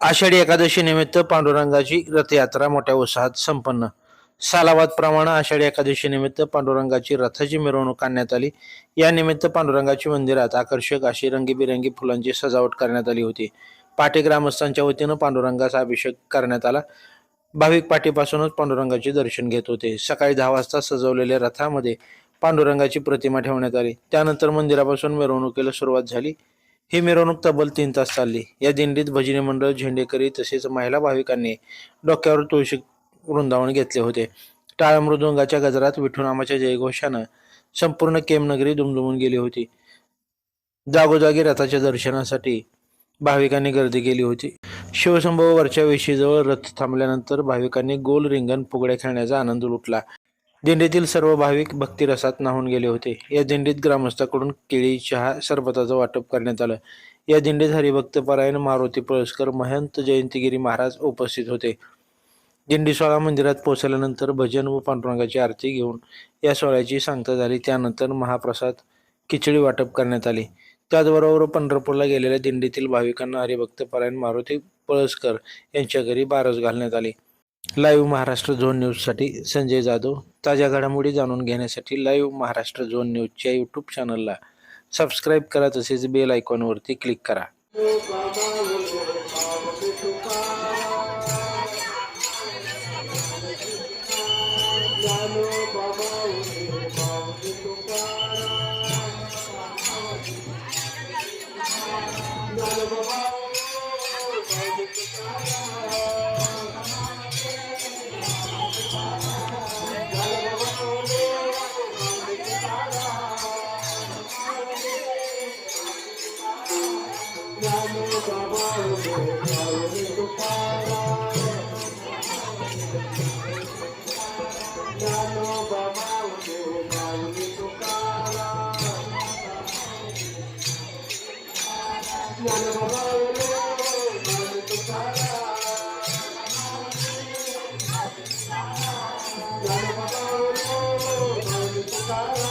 आषाढी एकादशी निमित्त पांडुरंगाची रथयात्रा मोठ्या उत्साहात संपन्न. सालावादप्रमाणे आषाढी एकादशी निमित्त पांडुरंगाची रथाची मिरवणूक काढण्यात आली. या निमित्त पांडुरंगाची मंदिरात आकर्षक अशी रंगीबिरंगी फुलांची सजावट करण्यात आली होती. पाटे ग्रामस्थांच्या वतीनं पांडुरंगाचा अभिषेक करण्यात आला. भाविक पाठीपासूनच पांडुरंगाचे दर्शन घेत होते. सकाळी दहा वाजता सजवलेल्या रथामध्ये पांडुरंगाची प्रतिमा ठेवण्यात आली. त्यानंतर मंदिरापासून मिरवणुकीला सुरुवात झाली. ही मिरवणूक तब्बल तीन तास चालली. या दिंडीत भजनी मंडळ झेंडेकरी तसेच महिला भाविकांनी डोक्यावर तुळशी वृंदावन घेतले होते. टाळ मृदुंगाच्या गजरात विठुनामाच्या जयघोषानं संपूर्ण केमनगरी दुमदुमून गेली होती. जागोजागी रथाच्या दर्शनासाठी भाविकांनी गर्दी केली होती. शिवसंभव वरच्या वेशीजवळ रथ थांबल्यानंतर भाविकांनी गोल रिंगण फुगड्या खेळण्याचा आनंद लुटला. दिंडीतील सर्व भाविक भक्तिरसात न्हावून गेले होते. या दिंडीत ग्रामस्थाकडून केळी चहा सरबताचं वाटप करण्यात आलं. या दिंडीत हरिभक्त परायण मारुती पळसकर महंत जयंतीगिरी महाराज उपस्थित होते. दिंडी सोहळा मंदिरात पोहोचल्यानंतर भजन व पांडुरंगाची आरती घेऊन या सोहळ्याची सांगता झाली. त्यानंतर महाप्रसाद खिचडी वाटप करण्यात आली. त्याचबरोबर पंढरपूरला गेलेल्या दिंडीतील भाविकांना हरिभक्त परायण मारुती पळसकर यांच्या घरी बारस घालण्यात आली. लाईव्ह महाराष्ट्र झोन न्यूजसाठी संजय जाधव. ताज्या घडामोडी जाणून घेण्यासाठी लाईव्ह महाराष्ट्र झोन न्यूजच्या यूट्यूब चॅनलला सबस्क्राईब करा तसेच बेल आयकॉनवरती क्लिक करा. Bye.